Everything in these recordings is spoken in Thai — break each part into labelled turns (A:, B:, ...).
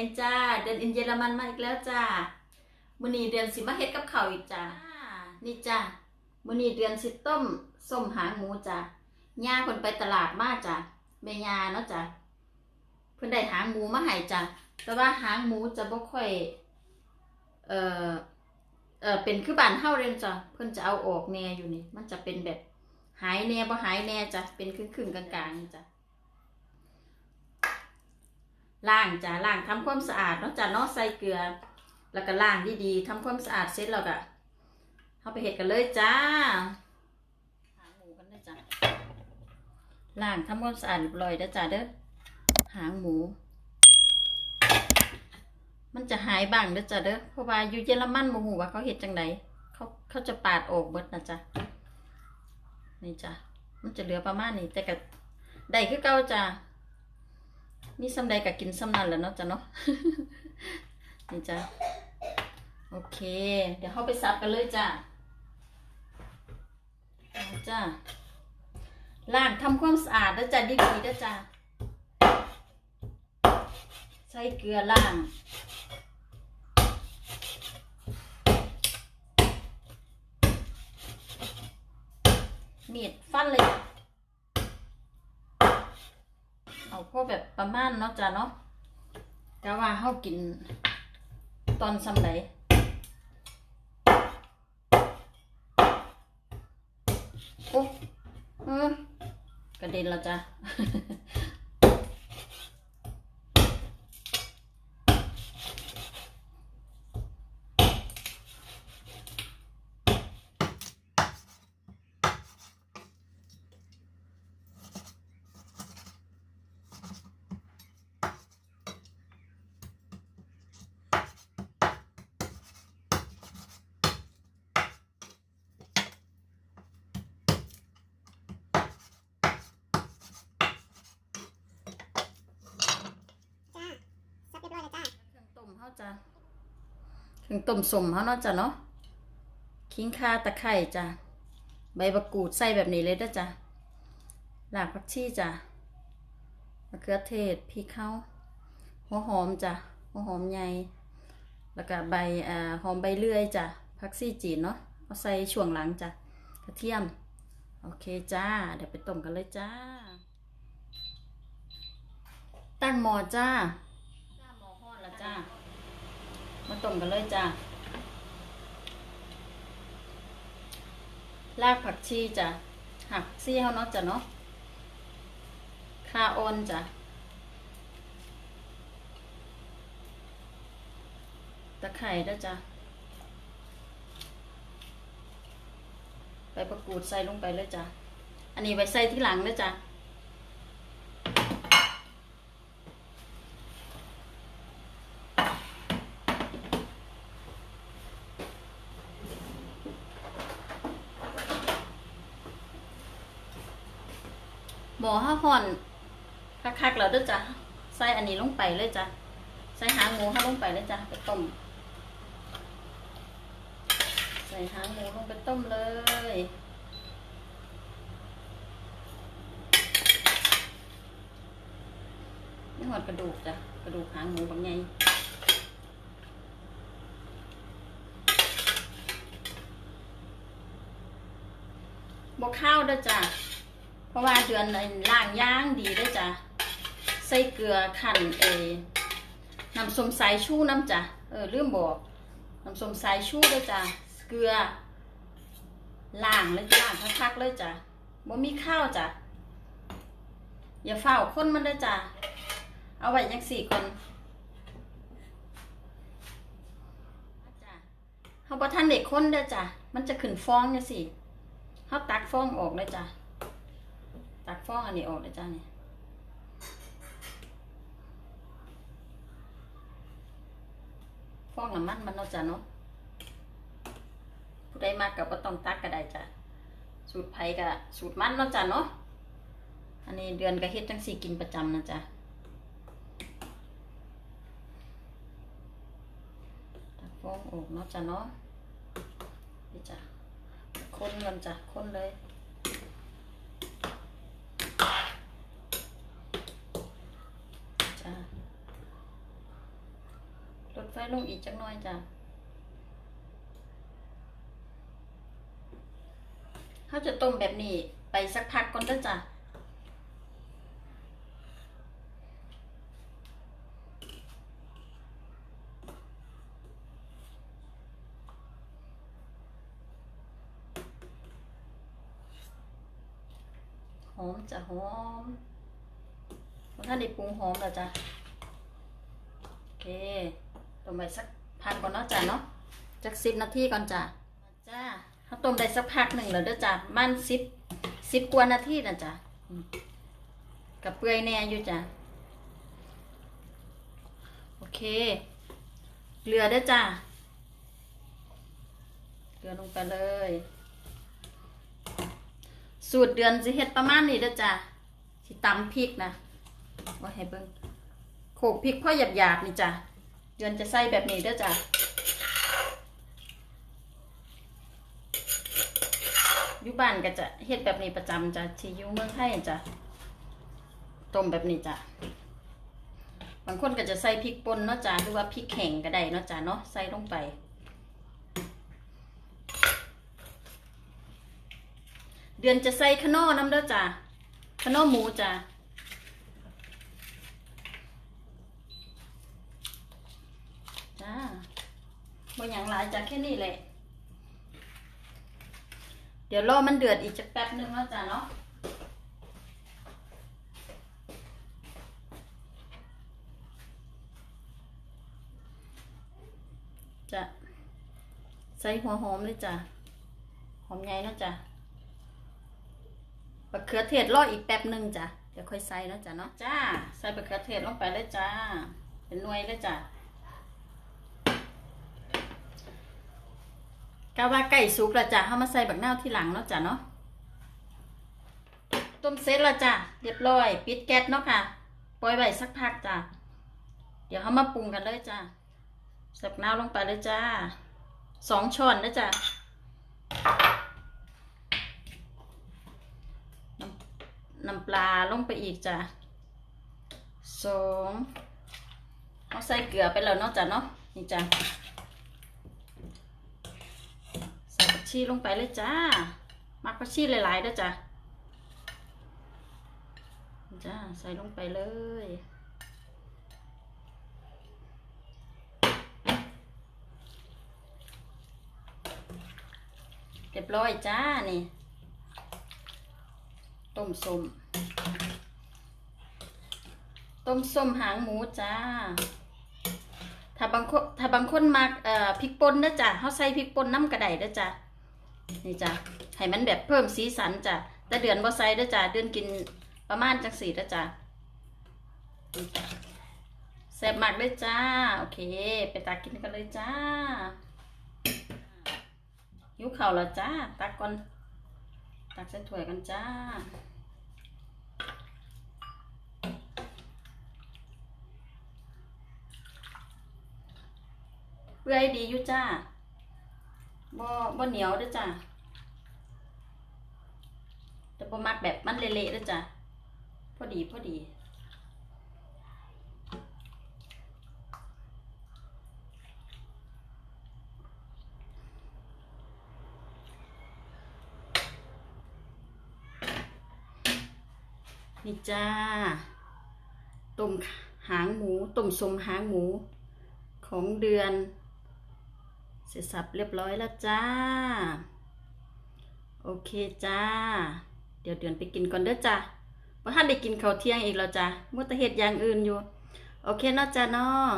A: องจ้า เดือนอินเยอรมันมาอีกแล้วจ้ามื้อนี้เดือนสิมาเฮ็ดกับข้าวอีกจ้านี่จ้ามื้อนี้เดือนสิต้มส้มหางหมูจ้าย่าเพิ่นไปตลาดมาจ้าแม่ย่าเนาะจ้าเพิ่นได้หางหมูมาให้จ้าแต่ว่าหางหมูจะบ่ค่อยเอ่อเอ่อเป็นคือบ้านเฮาเลยจ้ะเพิ่นจะเอาออกแน่อยู่นี่ มันจะเป็นแบบหายแน่บ่หายแน่จ้ะเป็นครึ่งๆกลางๆจ้ะ ล้างจ้ะล้างทำความสะอาดเนาะจ้ะเนาะใส่เกลือ แล้วก็ล้างดีๆทำความสะอาดเสร็จแล้วก็เข้าไปเห็ดกันเลยจ้าหางหมูกันเลยจ้ะล้างทำความสะอาดเรียบร้อยแล้วจ้ะเด้อหางหมู มันจะหายบ้างเด้อจ้ะเด้อเพราะว่าอยู่เยอรมันโมโหว่าเขาเห็ดจังไดเขาเขาจะปาดออกเบิดนะจ๊ะนี่จ้ะมันจะเหลือประมาณนี้แต่ก็ได้คือเก่าจ้ะ มีซ้ำใดก็กินซ้ำนั้นแหล้วเนาะจ้ะเนาะนี่จ้ะโอเค เดี๋ยวเข้าไปซับกันเลยจ้ะจ้ะล้างทำความสะอาดแล้วจ้ะดีๆแล้วจ้ะใส่เกลือล้างมีดฟันเลยจ้ะ เอาพวกแบบประมาณเนาะจ้ะเนาะกะว่าเฮากินตอนสำไรโอ้อืมกระเด็นแล้วจ้ะ
B: จ้าซับเรียบร้อยแล้วจ้า
A: เครื่องต้มเฮา จ้ะเครื่องต้มสมเฮาเนาะจ้ะเนาะขิงข่าตะไคร้จ้ะใบมะกูดใส่แบบนี้เลยด้จ้ะรากผักชีจ้ะมะเขือเทศพริกเข้าหัวหอมจ้ะหัวหอมใหญ่แล้วก็ใบอ่าหอมใบเลื่อยจ้ะผักชีจีนเนาะเอาใส่ช่วงหลังจ้ะกระเทียม โอเคจ้า เดี๋ยวไปต้มกันเลยจ้า ตั้งหม้อจ้าหม้อฮ้อนแล้วจ้า มาต้มกันเลยจ้ารากผักชีจ้ะหักซี่เขาเนาะจ้ะเนาะคาออนจ้ะตะไคร้ด้วยจ้ะใบประกูดใส่ลงไปเลยจ้ะ อันนี้ไว้ใส่ที่หลังนะจ้ะ หมอห้าห่อนคักๆแล้วเด้วยจ้ะใส่อันนี้ลงไปเลยจ้ะใส่หางหมูห้าลงไปเลยจ้ะไปต้มใส่หางหมูลงไปต้มเลยนี่หอดกระดูกจ้ะกระดูกหางหมูบางไงบกข้าวด้วยจ้ะ เพราะว่าเดือนนั้นล่างย่างดีเด้จ้ะใส่เกลือขั่นเอน้ำส้มสายชูน้ำจ้ะเออลืมบอกน้ำส้มสายชูด้วยจ้ะเกลือล่างเลยล่างคักๆเลยจ้ะบ่มีข้าวจ้ะอย่าเฝ้าคนมันได้จ้ะเอาไว้ยังสี่คนเขาบ่ทันเด็กคนเด้จ้ะมันจะขึ้นฟองเนี่ยสิเขาตักฟองออกเลยจ้ะ ตักฟองอันนี้ออกเลยจ้ะเนี่ยฟองน้ำมันมันเนาะจ้ะเนาะผู้ใดมากกับก็ต้องตักก็ได้จ้ะสูตรไผ่กับสูตรมันเนาะจ้ะเนาะอันนี้เดือนก็เฮ็ดจังสี่กินประจำนะจ๊ะตักฟองออกเนาะจ้ะเนาะนี่จ้ะคนกันจ้ะคนเลย จ้ะ ไฟลงอีกจักหน่อยจ้ะเขาจะต้มแบบนี้ไปสักพักก่อนเด้อจ้ะหอมจะหอมถ้าได้ปรุงหอมแล้วจ้ะโอเค ต้มไปสักพักก่อนเนาะจ้ะเนาะจักสิบนาทีก่อนจ้ะจ้าเขาต้มได้สักพักหนึ่งแล้วเด้อจ้ะมันสิบสิบกว่านาทีนะจ้ะอืมกับเปื่อยแน่อยู่จ้ะโอเคเกลือเด้อจ้ะเกลือลงไปเลย สูตรเดือนสิเฮ็ดประมาณนี้เด้อจ้ะสิตำพริกนะว่าให้เบิ่งโขลกพริกพ่อหยาบๆนี่จ้ะ เดือนจะใส่แบบนี้เด้อจ้ะอยู่บ้านก็จะเฮ็ดแบบนี้ประจำจ้ะที่อยู่เมืองไทยจ้ะต้มแบบนี้จ้ะบางคนก็จะใส่พริกป่นเนาะจ้ะหรือว่าพริกแห้งก็ได้เนาะจ้ะเนาะใส่ลงไป เดือนจะใส่ขนอน้ำเด้อจ้ะขนอหมูจ้ะจ้า บ่อย่างหลายจ้ะแค่นี้แหละ เดี๋ยวรอมันเดือดอีกจักแป๊บนึงแล้วจ้ะเนาะจะใส่หัวหอมเลยจ้ะ หอมใหญ่เนาะจ้ะมะเขือเทศรออีกแป๊บหนึ่งจ้ะ เดี๋ยวค่อยใส่เนาะจ้ะเนาะ จ้า ใส่มะเขือเทศลงไปเลยจ้า เป็นหน่วยเลยจ้ะ กะว่าไก่สุกล้วจ้ะเฮามาใส่บักนาที่หลังเนาะจ้ะเนาะต้มเสร็จล้วจ้ะเรียบร้อย ปิดแก๊สเนาะค่ะปล่อยไว้สักพักจ้ะเดี๋ยวเฮามาปรุงกันเลยจ้ะใส่บักนาลงไปเลยจ้าสองช้อนนะจ้ะน้ำปลาลงไปอีกจ้ะสองเอาใส่เกลือไปแล้วเนาะจ้ะเนาะนี่จ้ะใส่ผัก ชีลงไปเลยจ้า มักผักชีหลายๆด้อจ้ะจ้าใส่ลงไปเลยเรียบร้อยจ้านี่ต้มส้มต้มส้มหางหมูจ้า ถ้าบางคนถ้าบางคนมักเอ่อพริกป่นนะจ้ะเขาใส่พริกป่นน้ำกระไดเด้จ้ะ นี่จ้ะให้มันแบบเพิ่มสีสันจ้ะแต่เดือนบ่ใส่เด้อจ้ะเดือนกินประมาณจังสี่ด้อจ้ะนี่จ้ะแซ่บมากเลยจ้า โอเค ไปตักกินกันเลยจ้าหิวข้าวแล้วจ้า ตักก่อนตักใส่ถ้วยกันจ้าเปื่อยดีอยู่จ้า บ่บ่เหนียวด้อจ้าแต่บ่มักแบบมันเละๆด้อจ้าพอดีพอดีนี่จ้าต้มหางหมูต้มสมหางหมูของเดือน เสร็จสับเรียบร้อยแล้วจ้า โอเคจ้า เดี๋ยวเดือนไปกินก่อนเด้อจ้าเพราะท่านได้กินข้าวเที่ยงอีกแล้วจ้ามุตะเฮ็ดอย่างอื่นอยู่ โอเคเนาะจ้าเนาะ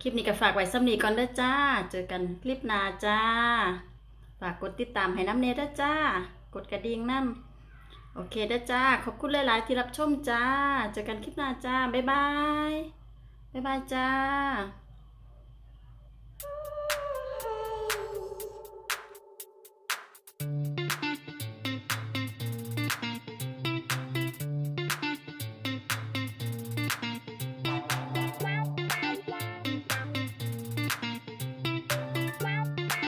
A: คลิปนี้ก็ฝากไว้สำนีก่อนเด้อจ้า เจอกันคลิปหน้าจ้า ฝากกดติดตามให้น้ำเนเด้อจ้า กดกระดิ่งน้ำโอเคเด้อจ้า ขอบคุณหลาย ๆ ที่รับชมจ้า เจอกันคลิปหน้าจ้า บ๊ายบาย บ๊ายบายจ้า